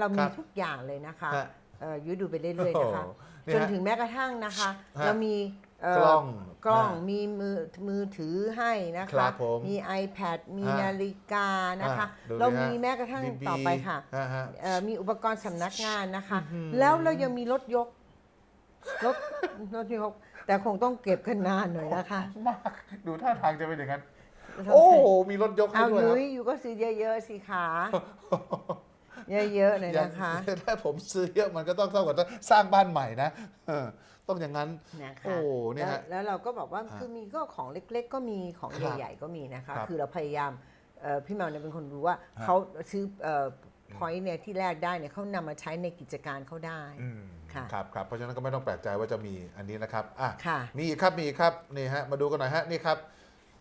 เราคมีรับทุกอย่างเลยนะคะฮะเอ่อยุ้ยดูไปเรื่อยๆนะคะ โอ้โหนี่จนฮะถึงแม้กระทั่งนะคะ ฮะเรามีเกล้องกล้องฮะมีมือมือถือให้นะครัคะบผม มี iPad มีฮะนาฬิกานะคะ อะดูเราดิฮะมีแม้กระทั่ง BB ต่อไปค่ะฮะฮะ เอ่อมีอุปกรณ์สำนักงานนะคะ อื้อหือ แล้วเรายังมีรถยกรถรถยก แต่คงต้องเก็บกันนานหน่อยนะคะมากดูท่าทางจะเป็นอย่างนั้น โอ้โหมีรถยกให้เอาด้วยคยุ้รับยอยู่ก็ซื้อเยอะๆสิขา เยอะๆหน่อยอย่างนะคะ ถ้าผมซื้อเยอะมันก็ต้องเท่ากับต้องสร้างบ้านใหม่นะเออต้องอย่างนั้น นะคะโอ้เนี่ยฮะ แล้วแล้วเราก็บอกว่าฮะคือมีก็ของเล็กๆ ก็มีของครับใหญ่ๆก็มีนะคะ ครับคือเราพยายามเอ่อพี่แมวเนี่ยเป็นคนรู้ว่าฮะ เขาซื้อพอยต์เนี่ยที่แรกได้เนี่ยเขานำมาใช้ในกิจการเขาได้ อืมค่ะ ครับครับเพราะฉะนั้นก็ไม่ต้องแปลกใจว่าจะมีอันนี้นะครับอะค่ะ มีอีกครับมีอีกครับนี่ฮะมาดูกันหน่อยฮะนี่ครับ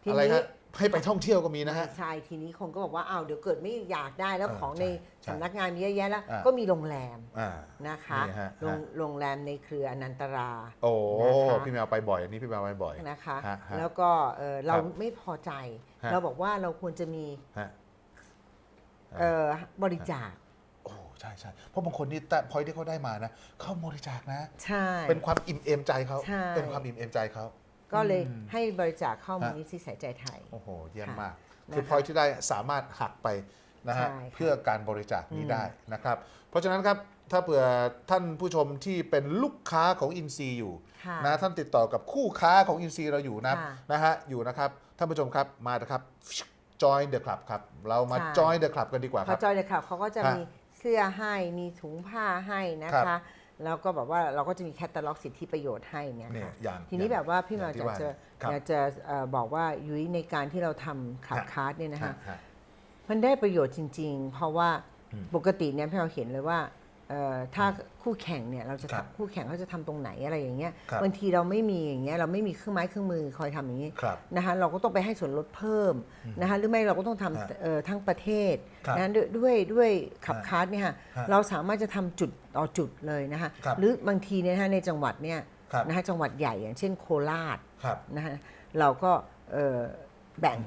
ทีอะไรนี้ฮะ ให้ไปท่องเที่ยวก็มีนะฮะ ใช่ ทีนี้คนก็บอกว่าอ้าวเดี๋ยวเกิดไม่อยากได้แล้วเออของในใช่ใช่สำนักงานมีเยอะแยะแล้ว อ่า ก็มีโรงแรมอ่า นะคะนี่ฮะ โรงฮะโรงแรมในเครืออนันตรา โอ้นะคะ พี่แมวไปบ่อยอันนี้พี่แมวไปบ่อย นะคะ ฮะฮะแล้วก็เอ่อเราครับไม่พอใจ ฮะ เราบอกว่าเราควรจะมีฮะเอ่อบริจาคโอ้ใช่ใช่เพราะบางคนนี่แต่พอยที่เขาได้มานะ เขาบริจาคนะ ใช่ เป็นความอิ่มเอมใจเขาใช่ เป็นความอิ่มเอมใจเขา ก็เลยอืมให้บริจาคเข้ามูลฮะนิธิสายใจไทย โอ้โห เยี่ยมค่ะมากนะคะคือพอยที่ได้สามารถหักไปนะฮะใช่ค่ะ เพื่อการบริจาคนี้อืมได้นะครับ เพราะฉะนั้นครับถ้าเผื่อท่านผู้ชมที่เป็นลูกค้าของอินซีอยู่ค่ะ นะท่านติดต่อกับคู่ค้าของอินซีเราอยู่นะค่ะนะฮะอยู่นะครับท่านผู้ชมครับมานะครับ join the club ครับเรามาใช่ join the club กันดีกว่าคเขารับ จอยเลยค่ะเขาก็จะฮะมีเสื้อให้มีถุงผ้าให้นะครัคะ บ แล้วก็แบบว่าเราก็จะมีแคตตาล็อกสิทธิประโยชน์ให้เนี่ยเนี่ยค่ะอย่างทีนี้อย่งแบบว่าพี่หมออย่างอยากที่จะครับอยากจะเอ่อบอกว่ายุ้ยในการที่เราทำขับฮะ คาร์ดเนี่ยนะคะฮะมันได้ประโยชน์จริง ๆ เพราะว่าอืมปกติเนี่ยพี่เราเห็นเลยว่าเอ่อ ถ้าคู่แข่งเนี่ยเราจะครับทำคู่แข่งเขาจะทำตรงไหนอะไรอย่างเงี้ยครับบางทีเราไม่มีอย่างเงี้ยเราไม่มีเครื่องไม้เครื่องมือคอยทำอย่างนี้ครับนะคะเราก็ต้องไปให้ส่วนลดเพิ่มนะคะหรือไม่เราก็ต้องฮะทำเอ่อทั้งประเทศครับนะด้วยด้วยด้วยขับฮะคาร์ดเนี่ยค่ะฮะเราสามารถจะทำจุดต่อจุดเลยนะคะครับหรือบางทีเนี่ยนะคะในจังหวัดเนี่ยครับ นะคะจังหวัดใหญ่อย่างเช่นโคราชครับนะคะเราก็เอ่อแบ่ง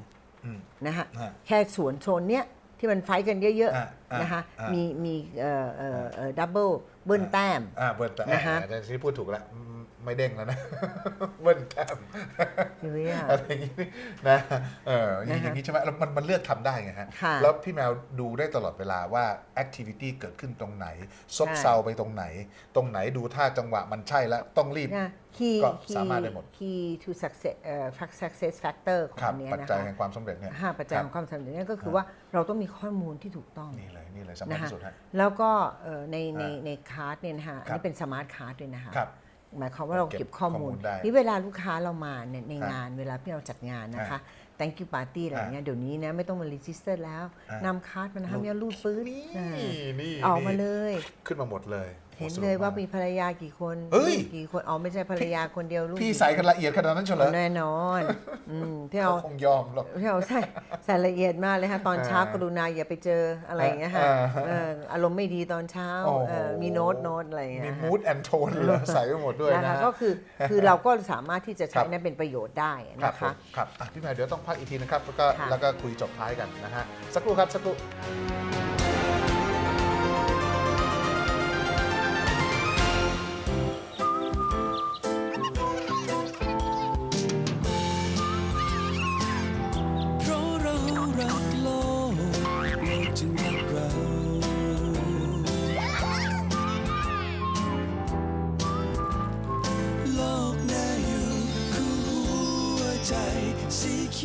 อืมนะคะฮะ แค่สวนโซนเนี้ย ที่มันไฟท์กันเยอะอะอะๆนะคะอะ มีมีเอ่อเอ่อเอ่อดับเบิลเบิ้ลแต้ม อ่าเบิ้ลแต้มนะฮะแต่ที่พูดถูกแล้วอืม ไม่เด้งแล้วนะเบิ้ลแต้มยุ้ยอะอะไรอย่างนี้นะเอออย่างนะคะนี้ใช่ไหมแล้วมันมันเลือกทำได้ไงฮะค่ะแล้วพี่แมวดูได้ตลอดเวลาว่าแอคทิวิตี้เกิดขึ้นตรงไหน ซบใช่เซาไปตรงไหน ตรงไหนดูท่าจังหวะมันใช่แล้วต้องรีบนะ key ก็ key สามารถได้หมด key to success เอ่อ success factor ของครับอันเนี้ยปัจนะจัยคะแห่งความสำเร็จเนี่ยห้าปัจจัยคขรัอบงความสำเร็จนั่นก็คือว่าเราต้องมีข้อมูลที่ถูกต้อง นี่เลยนี่เลยสำคัญนะคะที่สุดฮะแล้วก็เอ่อในในอ่าในคาร์ดเนี่ยนะคะอันครันี้บเป็นสมาร์ทคาร์ดด้วยนะคะครับ หมายความว่าเราเก็บเก็บข้อมูลข้อมูลได้นี่เวลาลูกค้าเรามาเนี่ยในครับงานเวลาที่เราจัดงานนะคะอ่า thank you party อะไรอย่างเงี้ยเดี๋ยวนี้นะไม่ต้องมา register แล้วอ่านนำคาร์ดมานะคะมีรูดปื้นนี่อ่านี่ออกมาเลย ขึ้นมาหมดเลยโอ้ เห็นสนุกเลยว่าากมีภรรยากี่คนเฮ้ย ลูกกี่คนอ๋อไม่ใช่ภรรยาคนเดียวลูกพี่กี่ใส่กันละเอียดขนาดนั้นเฉลยแน่นอนอืมที่เอาเขาคงยอมหรอกที่เอาใส่ใส่ละเอียดมากเลยค่ะตอนเช้าอ่ากรุณาอย่าไปเจออะไรอย่างเงี้ยค่ะอ่าเอออารมณ์ไม่ดีตอนเช้าโอ้โหเออมีโน้ตโน้ตอะไรอย่างเงี้ยมีค่ะมูดแอนโทนเลยใส่ไปหมดด้วยนะนะคะก็คือคือเราก็สามารถที่จะคใช้รับ นั้นเป็นประโยชน์ได้ครับนะผคะ มครับอะพี่แมวเดี๋ยวต้องพักอีกทีนะครับ แล้วก็ค่ะ แล้วก็คุยจบท้ายกันนะฮะ สักครู่ครับ สักครู่เพ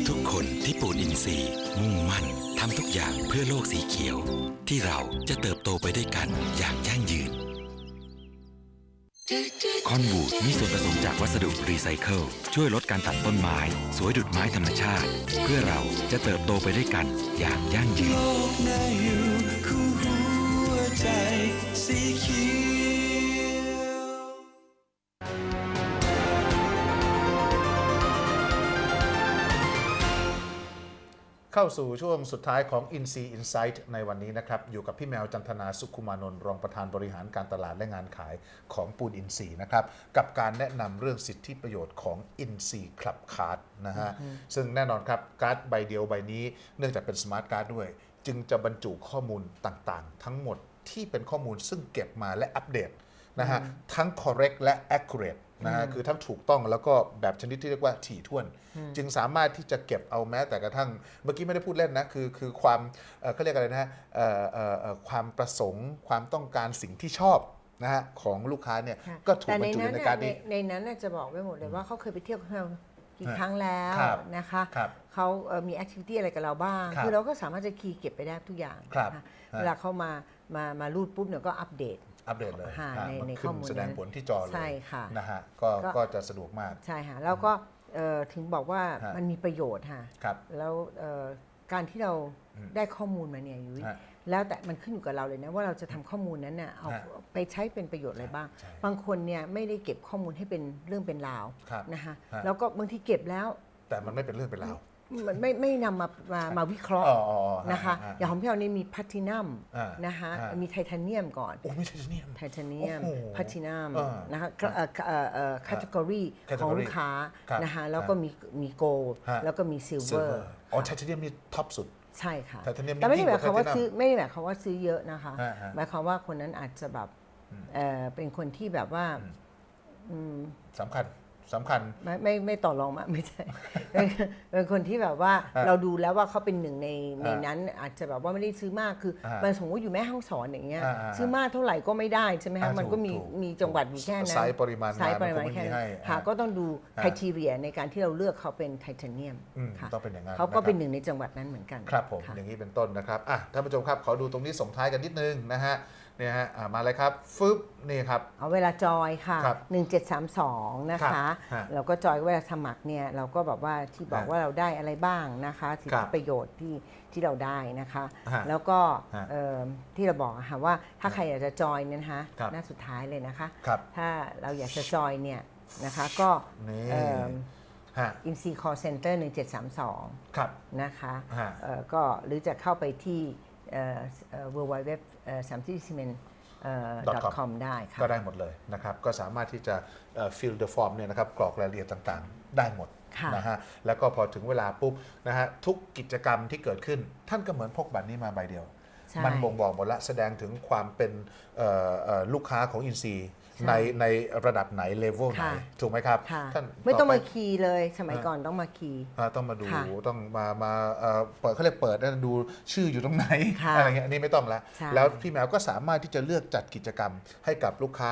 ทุกคนที่ปลูกอินทรีย์ มุ่งมั่นทำทุกอย่างเพื่อโลกสีเขียว ที่เราจะเติบโตไปด้วยกันอย่างยั่งยืน คอนบูดมีส่วนผสมจากวัสดุรีไซเคิลช่วยลดการตัดต้นไม้ สวยดุดไม้ธรรมชาติ เพื่อเราจะเติบโตไปด้วยกันอย่างยั่งยืนโลกน่าอยู่คู่หัวใจสีเขียว เข้าสู่ช่วงสุดท้ายของ i n s e Insight ในวันนี้นะครับ อยู่กับพี่แมวจันทนาสุขุมานนท์รองประธานบริหารการตลาดและงานขายของปูนอินซีนะครับ กับการแนะนำเรื่องสิทธิประโยชน์ของ i n s e Club Card นะฮะ ซึ่งแน่นอนครับ การ์ดใบเดียวใบนี้เนื่องจากเป็นสมาร์ทการ์ดด้วย จึงจะบรรจุข้อมูลต่างๆ ทั้งหมดที่เป็นข้อมูลซึ่งเก็บมาและอัปเดตนะฮะทั้ง correct และ accurate นะฮะคือทั้งถูกต้องแล้วก็แบบชนิดที่เรียกว่าถี่ถ้วน จึงสามารถที่จะเก็บเอาแม้แต่กระทั่ง เมื่อกี้ไม่ได้พูดเล่นนะ คือคือความเอ่อเขาเรียกอะไรนะฮะเอ่อเอ่อเอ่อความประสงค์ความต้องการสิ่งที่ชอบนะฮะของลูกค้าเนี่ยค่ะก็ถูกแต่บรในรจุนั้นในน่ะการในนี้ในนั้นน่ะจะบอกไว้หมดเลยว่าเขาเคยไปเที่ยวกับเรากี่ฮะครั้งแล้วครับนะคะครับเขาเอ่อมีแอคทิวิตี้อะไรกับเราบ้างครับคือเราก็สามารถจะคีย์เก็บไปได้ทุกอย่างครับนะคะฮะเวลาเขามา มามารูดปุ๊บเนี่ยก็อัปเดต อัปเดตเลยค่ะอะในมันในขึ้ข้อนมูลแสดงนั้นผลที่จอเลยใช่ค่ะ นะฮะก็ก็ ก็จะสะดวกมาก ใช่ค่ะแล้วก็เอ่อถึงบอกว่าฮะ มันมีประโยชน์ค่ะ ครับ แล้วเอ่อการที่เราอืม ได้ข้อมูลมาเนี่ยยุ้ยฮะ แล้วแต่มันขึ้นอยู่กับเราเลยนะว่าเราจะทำข้อมูลนั้นน่ะเอาฮะ ไปใช้เป็นประโยชน์อะไรบ้าง ใช่บางคนเนี่ยไม่ได้เก็บข้อมูลให้เป็นเรื่องเป็นราวครับ นะคะฮะ แล้วก็บางทีเก็บแล้วแต่มันไม่เป็นเรื่องเป็นราว มันไม่ไม่นำมามามาวิเคราะห์อ๋ออ๋ออ๋อนะคะฮะอย่างของพี่เรานี่มีแพลตินัมอ่านะคะฮะมีไทเทเนียมก่อน โอ้ไม่ใช่เนี่ยไทเทเนียมโอ้โหแพลตินัมอ่านะคะเอ่อเอ่อเอ่อคัตกรี category ของลูกค้าครับนะคะแล้วก็มีมีโกลฮะ แล้วก็มีซิลเวซิลอเวอร์ร์ อ๋อไทเทเนียมนี่ท็อปสุด ใช่ค่ะ Titanium แต่ไม่ได้ยิ่หงมากยว่าความว่า Titanium ซื้อไม่ได้หมายความว่าซื้อเยอะนะคะ ฮะฮะหมายความว่าคนนั้นอาจจะแบบเอ่อเป็นคนที่แบบว่าอืมสำคัญ สำคัญ ไม่ไม่ไม่ต่อรองมาไม่ใช่เป็นเป็นคนที่แบบว่าฮะเราดูแล้วว่าเขาเป็นหนึ่งในในฮะนั้น อาจจะแบบว่าไม่ได้ซื้อมากคือฮะมันสมมติว่าอยู่แม่ห้องสอนอย่างเงี้ยอ่าอ่าซื้อมากเท่าไหร่ก็ไม่ได้ใช่ไหมอ่าคะมันก็มีถูกถูกมีจังหวัดอยู่แค่นั้นไซส์ปริมาณไซส์ปริมาณงานมันคงไม่แค่มีนั้นให้ค่ะอ่าก็ต้องดูฮะคุณทีเรียในการที่เราเลือกเขาเป็นไทเทเนียมอืมค่ะต้องเป็นอย่างนั้นเขาก็นะครับเป็นหนึ่งในจังหวัดนั้นเหมือนกันครับผมะ อย่างนี้เป็นต้นนะครับอะท่านผู้ชมครับ ขอดูตรงนี้ส่งท้ายกันนิดนึงนะฮะ เนี่ยฮะอะมาเลยครับฟึบนี่ครับ เอาเวลาจอยค่ะ ครับ1732 นะครัคะ บฮะเราก็จอยเวลาสมัครเนี่ยเราก็แบบว่าที่บอกฮะว่าเราได้อะไรบ้างนะคะสิทครัธิบประโยชน์ที่ที่เราได้นะคะ ฮะแล้วก็ฮะเอิ่มที่เราบอกอะค่ะว่าถ้าใครอยากจะจอยเนี่ยนะคะครับ หน้าสุดท้ายเลยนะคะ ครับถ้าเราอยากจะจอยเนี่ยนะคะก็นี่เอิ่ม ฮะอินซีคอร์เซ็นเตอร์1732 ครับนะคะฮะ เอ่อก็หรือจะเข้าไปที่ เวิร์ลไวเว็บสามที่ซีเมน .com .com ได้ค่ะ ก็ได้หมดเลยนะครับ ก็สามารถที่จะเอ่อ fill the form เนี่ยนะครับกรอกรายละเอียดต่างๆ ได้หมดค่ะนะฮะแล้วก็พอถึงเวลาปุ๊บนะฮะทุกกิจกรรมที่เกิดขึ้น ท่านก็เหมือนพกบัตรนี้มาใบเดียวใช่มันบ่งบอกหมดละแสดงถึงความเป็นเอ่อเอ่อลูกค้าของอินซี ในในระดับไหนเลเวลไหน ค่ะ ถูกไหมครับค่ะ ท่านไม่ต้องปมาคีย์เลย สมัยฮะก่อนต้องมาคีย์ อ่าต้องมาดูค่ะต้องมามาเอ่อเปิดเขาเรียกเปิดนะดูชื่ออยู่ตรงไหนค่ะอะไรเงี้ยอันนี้ไม่ต้องแล้วใช่ แล้วพี่แมวก็สามารถที่จะเลือกจัดกิจกรรมให้กับลูกค้า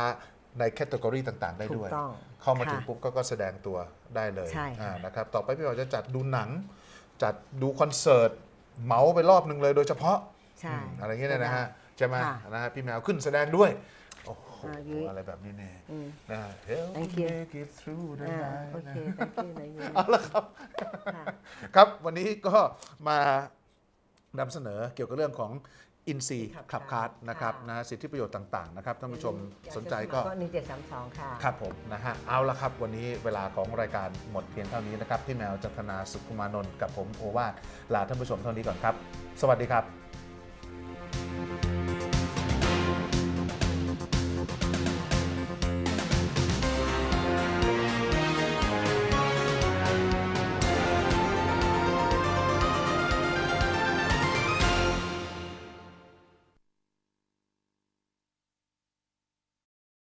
ในแคตตากรีต่างๆ ได้ถูด้กวย ต้อง เข้ามาถึงค่ะปุ๊บก็ก็แสดงตัวได้เลยใช่ค่ะ อ่านะครับต่อไปพี่แมวจะจัดดูหนัง จัดดูคอนเสิร์ตเหมาไปรอบหนึ่งเลยโดยเฉพาะ ใช่ อืมอะไรเงี้ยนะฮะใช่ไหมค่ะ นะฮะพี่แมวขึ้นแสดงด้วย โอ้โหอ่ายุ้ยอะไรแบบนี้เนี่ยอืมนะ Help Thank me you make it through the อ่า night โอเค thank you นายยุ้ย เอาละครับ ค่ะ ครับวันนี้ก็มานำเสนอเกี่ยวกับเรื่องของอินซีครับขับคาร์ดนะครับค่ะ นะสิทธิประโยชน์ต่างๆนะครับท่านผู้ชมอยาสนใจก็สมัครหนึ่งเจ็ดสามสองค่ะ ครับผมนะฮะเอาละครับ วันนี้เวลาของรายการหมดเพียงเท่านี้นะครับพี่แมวจันทนาสุขุมานนท์กับผมโอวาทลาท่านผู้ชมเท่านี้ก่อนครับ สวัสดีครับ